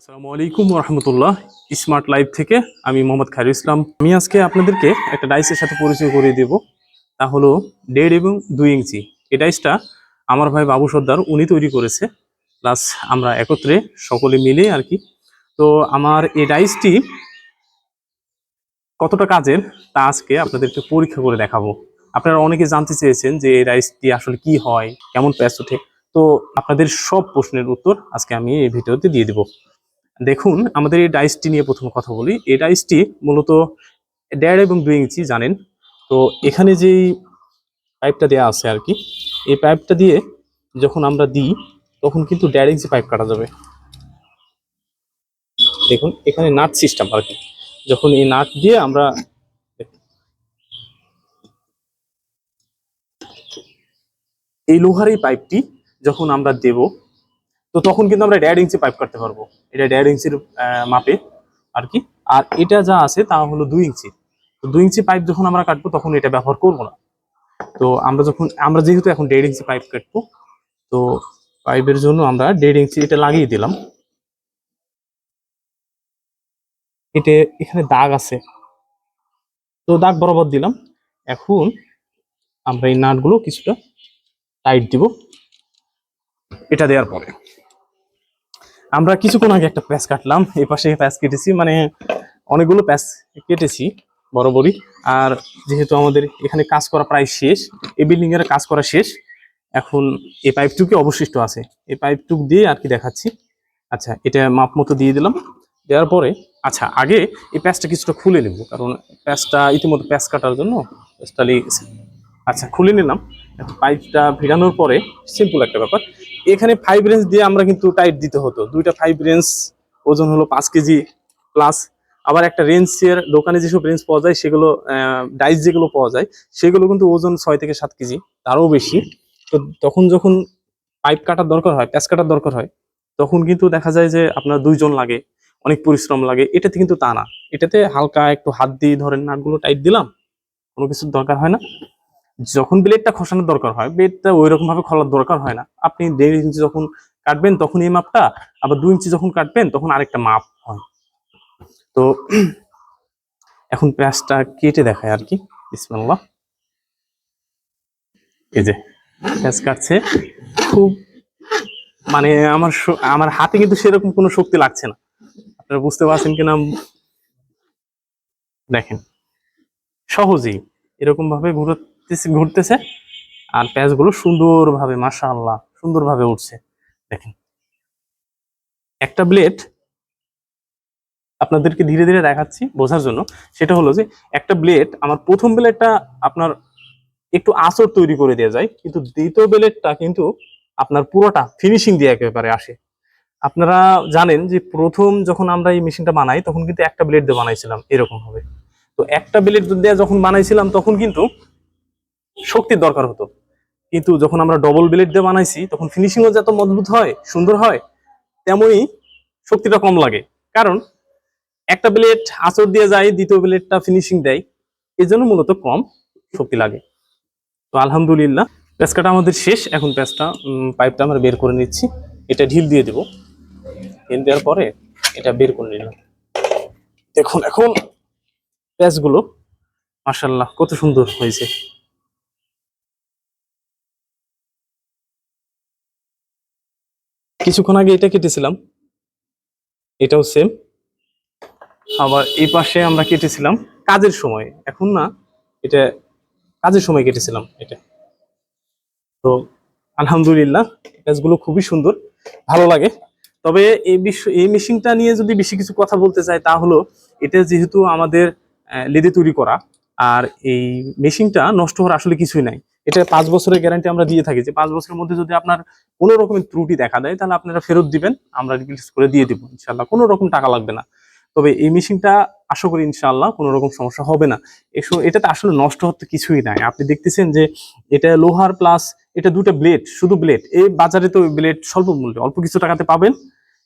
আসসালামু আলাইকুম রহমতুল্লাহ smart live থেকে আমি মোহাম্মদ খায়রুল ইসলাম। আমি আজকে আপনাদেরকে একটা ডাইসের সাথে পরিচয় করিয়ে দেব। তা হলো দেড় এবং দুই ইঞ্চি। এই ডাইসটা আমার ভাই বাবু সর্দার, উনি তৈরি করেছে। প্লাস আমরা একত্রে সকলে মিলে আর কি। তো আমার এই ডাইসটি কতটা কাজের তা আজকে আপনাদেরকে পরীক্ষা করে দেখাবো। আপনারা অনেকে জানতে চেয়েছেন যে এই ডাইসটি আসলে কি হয়, কেমন প্যাচ ওঠে। তো আপনাদের সব প্রশ্নের উত্তর আজকে আমি এই ভিডিওতে দিয়ে দেবো। দেখুন, আমাদের এই ডাইসটি নিয়ে প্রথম কথা বলি। এই ডাইসটি মূলত দেড় এবং দুই ইঞ্চি জানেন। তো এখানে যেই পাইপটা দেওয়া আছে আর কি, এই পাইপটা দিয়ে যখন আমরা দিই, তখন কিন্তু দেড় ইঞ্চি পাইপ কাটা যাবে। দেখুন, এখানে নাট সিস্টেম আর কি। যখন এই নাট দিয়ে আমরা এই লোহার এই পাইপটি যখন আমরা দেব তো তখন কিন্তু আমরা দেড় ইঞ্চি পাইপ কাটতে পারব। এটা দেড় ইঞ্চির মাপে আর কি। আর এটা যা আছে তা হলো দুই ইঞ্চি। তো দুই ইঞ্চি পাইপ যখন আমরা কাটবো তখন এটা ব্যবহার করব না। তো আমরা যখন, আমরা যেহেতু এখন দেড় ইঞ্চি পাইপ কাটবো, তো পাইপের জন্য আমরা দেড় ইঞ্চি এটা লাগিয়ে দিলাম। এটা এখানে দাগ আছে। তো দাগ বরাবর দিলাম। এখন আমরা এই নাটগুলো কিছুটা টাইট দিব। এটা দেওয়ার পরে। আমরা কিছুক্ষণ আগে একটা প্যাচ কাটলাম, এই পাশে প্যাচ কেটেছি মানে অনেকগুলো প্যাচ কেটেছি বরাবরই। আর যেহেতু আমাদের এখানে কাজ করা প্রায় শেষ, এই বিল্ডিং এর কাজ করা শেষ, এখন এই পাইপটুকু অবশিষ্ট আছে। এই পাইপটুক দিয়ে আর কি দেখাচ্ছি। আচ্ছা এটা মাপ মতো দিয়ে দিলাম। দেওয়ার পরে আচ্ছা আগে এই প্যাচটা কিছুটা খুলে নেব, কারণ প্যাচটা ইতিমধ্যে প্যাচ কাটার জন্য লেগে গেছে। আচ্ছা খুলে নিলাম। পাইপটা ভিড়ানোর পরে সিম্পল একটা ব্যাপার। এখানে ফাইভ রেঞ্জ দিয়ে আমরা কিন্তু টাইট দিতে হতো। দুইটা ফাইভ রেঞ্জ ওজন হলো পাঁচ কেজি প্লাস আবার একটা রেঞ্জের দোকানে যেসব রেঞ্জ পাওয়া যায়, সেগুলো ডাইস যেগুলো পাওয়া যায়, সেগুলো কিন্তু ওজন ছয় থেকে সাত কেজি, তারও বেশি। তো তখন যখন পাইপ কাটার দরকার হয় প্যাচ কাটার দরকার হয়, তখন কিন্তু দেখা যায় যে আপনার দুইজন লাগে, অনেক পরিশ্রম লাগে। এটাতে কিন্তু তা না। এটাতে হালকা একটু হাত দিয়ে ধরেন, নাটগুলো টাইট দিলাম, কোনো কিছুর দরকার হয় না। যখন ব্লেডটা খসানোর দরকার হয় ব্লেডটা ওই রকম ভাবে খোলার দরকার হয় না। আপনি দেড় ইঞ্চি যখন কাটবেন, তখন এই মাপটা, আবার দুই ইঞ্চি যখন কাটবেন, তখন আরেকটা মাপ হয়। তো এখন পেঁয়াজটা কেটে দেখায় আর কি। বিসমিল্লাহ। এই যে পেঁয়াজ কাটছে। খুব মানে আমার আমার হাতে কিন্তু সেরকম কোনো শক্তি লাগছে না। আপনারা বুঝতে পারছেন কিনা? দেখেন, সহজেই এরকম ভাবে ঘুরতেছে ঘুরতেছে। আর প্যাচগুলো সুন্দরভাবে, মাশাআল্লাহ, সুন্দরভাবে উঠছে। দেখেন। একটা ব্লেড আপনাদেরকে ধীরে ধীরে দেখাচ্ছি বোঝার জন্য। সেটা হলো যে, একটা ব্লেড আমার প্রথম ব্লেডটা আপনার একটু আঁচড় তৈরি করে দেওয়া যায়, কিন্তু দ্বিতীয় ব্লেডটা কিন্তু আপনার পুরোটা ফিনিশিং দিয়ে একেবারে আসে। আপনারা জানেন যে, প্রথম যখন আমরা এই মেশিনটা বানাই, তখন কিন্তু একটা ব্লেড দিয়ে বানাইছিলাম, এরকম তো একটা ব্লেড দিয়ে যখন বানাইছিলাম, তখন কিন্তু শক্তির দরকার হতো। কিন্তু যখন আমরা ডবল ব্লেড দিয়ে বানাইছি, তখন ফিনিশিংও যত মজবুত হয়, সুন্দর হয় তেমনই শক্তিটা কম লাগে। কারণ একটা ব্লেড আঁচড় দিয়ে যায়, দ্বিতীয় ব্লেডটা ফিনিশিং দেয় এই জন্য মূলত কম শক্তি লাগে। তো আলহামদুলিল্লাহ, প্যাঁচকাটা আমাদের শেষ। এখন প্যাঁচটা পাইপটা আমরা বের করে নিচ্ছি। এটা ঢিল দিয়ে দেবো। ঢিল দেওয়ার পরে এটা বের করে নিলাম। দেখুন, এখন প্যাঁচগুলো মার্শাল্লাহ কত সুন্দর হয়েছে। কিছুক্ষণ আগে এটা কেটেছিলাম। এটাও সেম আবার এই পাশে আমরা কেটেছিলাম কাজের সময়। এখন না, এটা কাজের সময় কেটেছিলাম এটা। তো আলহামদুলিল্লাহ, কাজগুলো খুবই সুন্দর, ভালো লাগে। তবে এই বিষয় এই মেশিনটা নিয়ে যদি বেশি কিছু কথা বলতে চাই, তা হলো, এটা যেহেতু আমাদের লেদে তৈরি করা, আর এই মেশিনটা নষ্ট হওয়ার আসলে কিছুই নাই। এটা পাঁচ বছরের গ্যারান্টি আমরা দিয়ে থাকি। যে পাঁচ বছরের মধ্যে যদি আপনার কোনো রকমের ত্রুটি দেখা দেয়, তাহলে আপনারা ফেরত দিবেন, আমরা রিপ্লেস করে দিয়ে দিব ইনশাল্লাহ কোনো রকম টাকা লাগবে না। তবে এই মেশিনটা আশা করি ইনশাল্লাহ কোনো রকম সমস্যা হবে না। এসো এটাতে আসলে নষ্ট হতে কিছুই নাই। আপনি দেখতেছেন যে এটা লোহার প্লাস এটা দুটো ব্লেড শুধু ব্লেড এই বাজারে তো ব্লেড স্বল্প মূল্যে, অল্প কিছু টাকাতে পাবেন।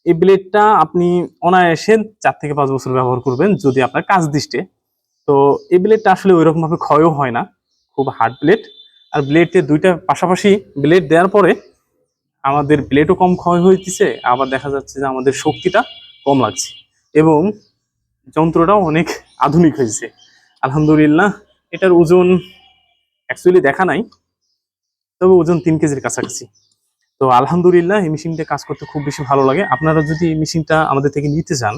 এই ব্লেডটা আপনি অনায়াসে চার থেকে পাঁচ বছর ব্যবহার করবেন যদি আপনার কাজ দৃষ্টে। তো এই ব্লেডটা আসলে ওইরকম ভাবে ক্ষয়ও হয় না। খুব হার্ড ব্লেড আর ব্লেডে দুইটা পাশাপাশি ব্লেড দেওয়ার পরে আমাদের ব্লেডও কম ক্ষয় হইতেছে, আবার দেখা যাচ্ছে যে আমাদের শক্তিটা কম লাগছে এবং যন্ত্রটাও অনেক আধুনিক হয়েছে আলহামদুলিল্লাহ, এটার ওজন অ্যাকচুয়ালি দেখা নাই, তবে ওজন তিন কেজির কাছাকাছি। তো আলহামদুলিল্লাহ, এই মেশিনটা কাজ করতে খুব বেশি ভালো লাগে। আপনারা যদি এই মেশিনটা আমাদের থেকে নিতে চান,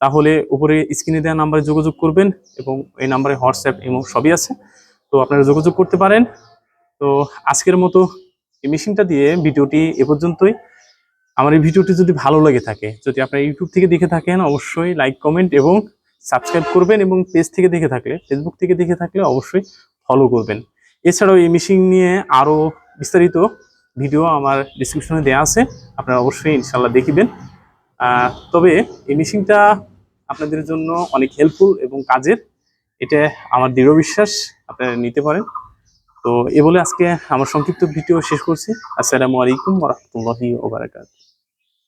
তাহলে উপরে স্ক্রিনে দেওয়া নাম্বারে যোগাযোগ করবেন এবং এই নাম্বারে হোয়াটসঅ্যাপ এবং সবই আছে। তো আপনারা যোগাযোগ করতে পারেন। তো আজকের মতো এই মেশিনটা দিয়ে ভিডিওটি এ পর্যন্তই। আমার এই ভিডিওটি যদি ভালো লেগে থাকে, যদি আপনারা ইউটিউব থেকে দেখে থাকেন, অবশ্যই লাইক, কমেন্ট এবং সাবস্ক্রাইব করবেন এবং পেজ থেকে দেখে থাকলে, ফেসবুক থেকে দেখে থাকলে অবশ্যই ফলো করবেন। এছাড়াও এই মেশিন নিয়ে আরও বিস্তারিত ভিডিও আমার ডিসক্রিপশনে দেওয়া আছে, আপনারা অবশ্যই ইনশাল্লাহ দেখিবেন। তবে এই মেশিনটা আপনাদের জন্য অনেক হেল্পফুল এবং কাজের। এটা আমার দৃঢ় বিশ্বাস, আপনারা নিতে পারেন। তো এ বলে আজকে আমার সংক্ষিপ্ত ভিডিও শেষ করছি। আসসালামু আলাইকুম রহমতুল্লাহি ওবারাকাত